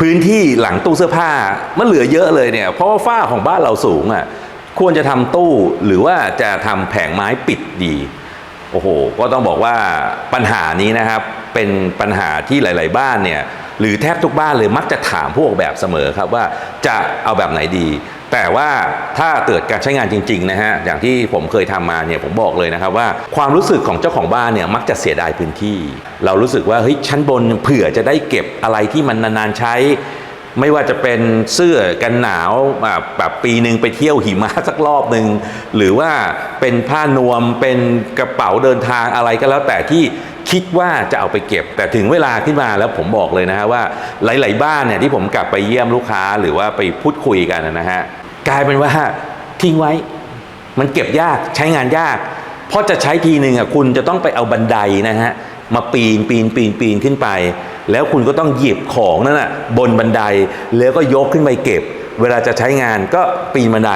พื้นที่หลังตู้เสื้อผ้ามันเหลือเยอะเลยเนี่ย เพราะว่าฝ้าของบ้านเราสูงอะควรจะทำตู้หรือว่าจะทำแผงไม้ปิดดี โอ้โห ก็ต้องบอกว่าปัญหานี้นะครับ เป็นปัญหาที่หลาย ๆ บ้านเนี่ย หรือแทบทุกบ้านเลยมักจะถามผู้ออกแบบเสมอครับว่าจะเอาแบบไหนดี แต่ว่าถ้าเกิดการใช้งานจริงๆนะฮะอย่างที่ผมเคยทำมาเนี่ยผมบอกเลยนะครับว่าความรู้สึกของเจ้าของบ้านเนี่ยมักจะเสียดายพื้นที่ เรารู้สึกว่าเฮ้ยชั้นบนเผื่อจะได้เก็บอะไรที่มันนานๆใช้ไม่ว่าจะเป็นเสื้อกันหนาวแบบปีหนึ่งไปเที่ยวหิมะสักรอบหนึ่งหรือว่าเป็นผ้านวมเป็นกระเป๋าเดินทางอะไรก็แล้วแต่ที่ คิดว่าจะเอาไปเก็บ แต่ถึงเวลาขึ้นมาแล้วผมบอกเลยนะฮะว่าหลาย ๆ บ้านเนี่ยที่ผมกลับไปเยี่ยมลูกค้าหรือว่าไปพูดคุยกันนะฮะกลายเป็นว่าทิ้งไว้ มันเก็บยากใช้งานยาก เพราะจะใช้ทีหนึ่งอะคุณจะต้องไปเอาบันไดนะฮะมาปีนปีนปีนปีนขึ้นไป แล้วคุณก็ต้องหยิบของนั่นน่ะบนบันไดแล้วก็ยกขึ้นไปเก็บ เวลาจะใช้งานก็ปีนบันได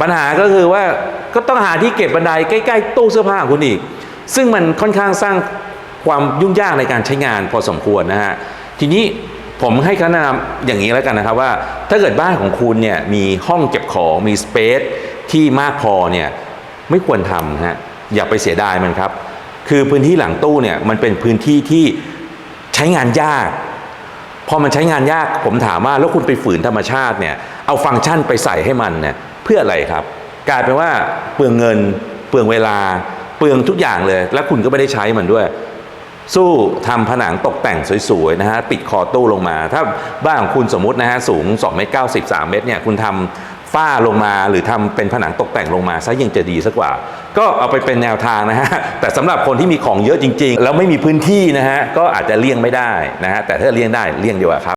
ปัญหาก็คือว่าก็ต้องหาที่เก็บบันไดใกล้ ๆ ตู้เสื้อผ้าของคุณอีก ซึ่งมันค่อนข้างสร้าง ความยุ่งยากในการใช้งานพอสมควรนะฮะทีนี้ผมให้คำแนะนำอย่างนี้แล้วกันนะครับว่า ถ้าเกิดบ้านของคุณเนี่ยมีห้องเก็บของมีสเปซที่มากพอเนี่ยไม่ควรทำฮะอย่าไปเสียดายมันครับ คือพื้นที่หลังตู้เนี่ยมันเป็นพื้นที่ที่ใช้งานยากพอมันใช้งานยากผมถามว่าแล้วคุณไปฝืนธรรมชาติเนี่ยเอาฟังก์ชันไปใส่ให้มันเนี่ยเพื่ออะไรครับ กลายเป็นว่าเปลืองเงิน เปลืองเวลา เปลืองทุกอย่างเลย แล้วคุณก็ไม่ได้ใช้มันด้วย สู้ทำผนังตกแต่งสวยๆนะฮะปิดคอตู้ลงมา ถ้าบ้านของคุณสมมุตินะฮะสูง2เมตร90 3เมตรเนี่ยคุณทำฝ้าลงมาหรือทำเป็นผนังตกแต่งลงมาซะยังจะดีสักกว่า ก็เอาไปเป็นแนวทางนะฮะแต่สำหรับคนที่มีของเยอะจริง ๆ แล้วไม่มีพื้นที่นะฮะก็อาจจะเลี่ยงไม่ได้นะฮะแต่ถ้าเลี่ยงได้เลี่ยงดีกว่าครับ